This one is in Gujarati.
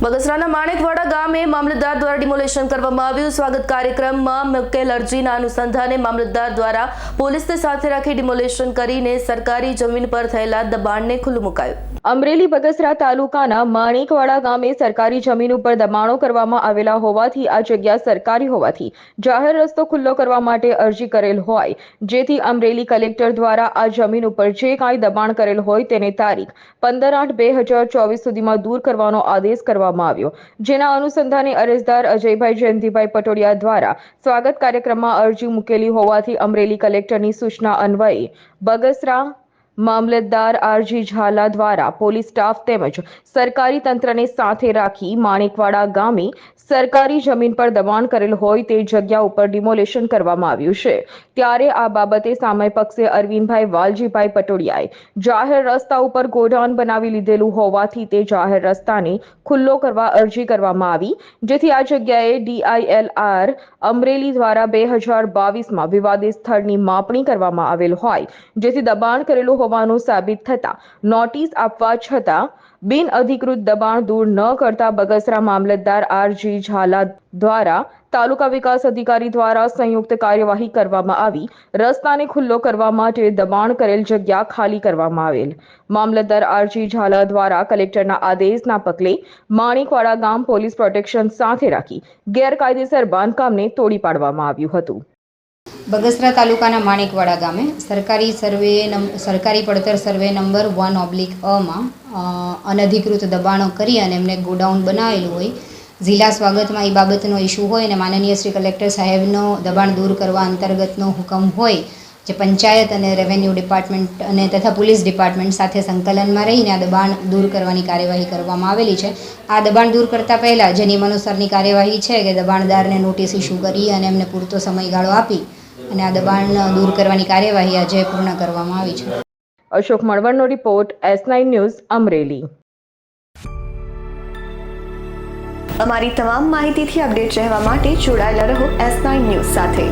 બગસરાના માણેકવાડા ગામે મામલતદાર દ્વારા ડિમોલેશન કરવામાં આવ્યું. સ્વાગત કાર્યક્રમમાં મુકેલ અરજીના અનુસંધાને મામલતદાર દ્વારા પોલીસને સાથે રાખી ડિમોલેશન કરીને સરકારી જમીન પર થયેલા દબાણને ખુલ્લું મુકાયું. અમરેલી બગસરા તાલુકાના માણેકવાડા ગામે સરકારી જમીન ઉપર દબાણો કરવામાં આવેલા હોવાથી આ જગ્યા સરકારી હોવાથી જાહેર રસ્તો ખુલ્લો કરવા માટે અરજી કરેલ હોય. જેથી અમરેલી કલેક્ટર દ્વારા આ જમીન ઉપર જે કાંઈ દબાણ કરેલ હોય તેને તારીખ પંદર આઠ બે હજાર ચોવીસ સુધીમાં દૂર કરવાનો આદેશ કરવામાં આવ્યો. જેના અનુસંધાને અરજદાર અજયભાઈ જયંતિભાઈ પટોડિયા દ્વારા સ્વાગત કાર્યક્રમમાં અરજી મૂકેલી હોવાથી અમરેલી કલેક્ટરની સૂચના અન્વયે બગસરા મામલતદાર આરજી ઝાલા દ્વારા પોલીસ સ્ટાફ તેમજ સરકારી તંત્રને સાથે રાખી માણેકવાડા ગામે સરકારી જમીન પર દબાણ કરેલ હોય તે જગ્યા ઉપર ડિમોલેશન કરવામાં આવ્યું છે. ત્યારે આ બાબતે સામે પક્ષે અરવિંદભાઈ વાલજીભાઈ પટોડિયાએ જાહેર રસ્તા ઉપર ગોડાઉન બનાવી લીધેલું હોવાથી તે જાહેર રસ્તાને ખુલ્લો કરવા અરજી કરવામાં આવી, જેથી આ જગ્યાએ ડીઆઈએલઆર અમરેલી દ્વારા બે હજાર બાવીસમાં વિવાદિત સ્થળની માપણી કરવામાં આવેલ હોય, જેથી દબાણ કરેલું હોવાનું સાબિત થતા નોટિસ આપવા છતાં બિન અધિકૃત દબાણ દૂર ન કરતા બગસરા મામલતદાર આરજી ઝાલા દ્વારા તાલુકા વિકાસ અધિકારી દ્વારા સંયુક્ત કાર્યવાહી કરવામાં આવી. રસ્તાને ખુલ્લો કરવા માટે દબાણ કરેલ જગ્યા ખાલી કરવામાં આવેલ. મામલતદાર આરજી ઝાલા દ્વારા કલેક્ટરના આદેશના પગલે માણેકવાડા ગામ પોલીસ પ્રોટેક્શન સાથે રાખી ગેરકાયદેસર બાંધકામને તોડી પાડવામાં આવ્યું હતું. બગસરા તાલુકાના માણેકવાડા ગામે સરકારી સર્વે સરકારી પડતર સર્વે નંબર વન ઓબ્લિક અમાં અનધિકૃત દબાણો કરી અને એમને ગોડાઉન બનાવેલું હોય. જિલ્લા સ્વાગતમાં એ બાબતનો ઇસ્યુ હોય અને માનનીય શ્રી કલેક્ટર સાહેબનો દબાણ દૂર કરવા અંતર્ગતનો હુકમ હોય, જે પંચાયત અને રેવન્યુ ડિપાર્ટમેન્ટ અને તથા પોલીસ ડિપાર્ટમેન્ટ સાથે સંકલનમાં રહીને આ દબાણ દૂર કરવાની કાર્યવાહી કરવામાં આવેલી છે. આ દબાણ દૂર કરતાં પહેલાં જે નિયમાનુસારની કાર્યવાહી છે કે દબાણદારને નોટિસ ઇસ્યુ કરી અને એમને પૂરતો સમયગાળો આપી અને આ દબાણ દૂર કરવાની કાર્યવાહી આજે પૂર્ણ કરવામાં આવી છે. Ashok મળવણનો report S nine news Amreli. અમારી તમામ માહિતીથી અપડેટ રહેવા માટે જોડાયેલા રહો એસ નાઇન ન્યૂઝ સાથે.